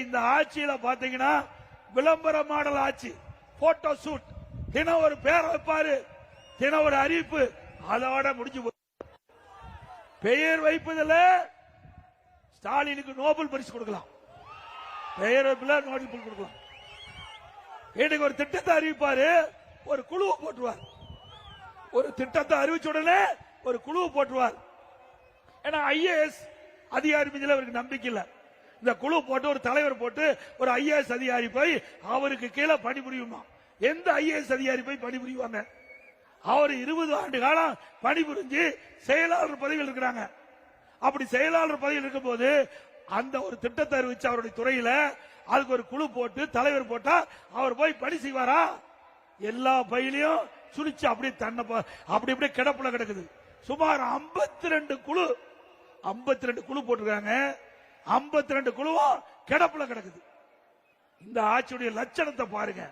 இந்த ஆட்சியில பாத்தீங்கன்னா விளம்பர மாடல் ஆட்சி போட்டோ ஷூட் தினம் ஒரு பேர வைப்பாரு தினம் ஒரு அறிவிப்பு அதோட முடிஞ்சு பெயர் வைப்பதில் ஸ்டாலினுக்கு நோபல் பரிசு கொடுக்கலாம். பெயர் வைப்பில் நோபல் பரிசு கொடுக்கலாம். வீட்டுக்கு ஒரு திட்டத்தை அறிவிப்பாரு ஒரு குழுவை போட்டுருவார் ஒரு திட்டத்தை அறிவிச்ச உடனே ஒரு குழுவை போட்டுருவார் ஏன்னா ஐஏஎஸ் அதிகாரி மீதுல அவருக்கு நம்பிக்கை இல்லை. இந்த குழு போட்டு ஒரு தலைவர் போட்டு ஒரு ஐஏஎஸ் அதிகாரி போய் அவருக்கு கீழே பணிபுரியுமா? எந்த ஐஏஎஸ் அதிகாரி போய் பணிபுரிவாங்க? அவர் இருபது ஆண்டு காலம் பணிபுரிஞ்சு செயலாளர் பதவியில் இருக்கிறாங்க. அப்படி செயலாளர் பதவியில் இருக்கும்போது அந்த ஒரு திட்டத்தை அறிவிச்சு அவருடைய துறையில அதுக்கு ஒரு குழு போட்டு தலைவர் போட்டா அவர் போய் பணி செய்வாரா? எல்லா பயிலையும் சுழிச்சு அப்படியே தன்னை ப- அப்படி அப்படியே கிடப்புல கிடக்குது. சுமார் 52 ரெண்டு குழு 52 ரெண்டு குழு போட்டிருக்காங்க. 52 ரெண்டு குழுவும் கிடப்புல கிடக்குது. இந்த ஆட்சியுடைய லட்சணத்தை பாருங்க.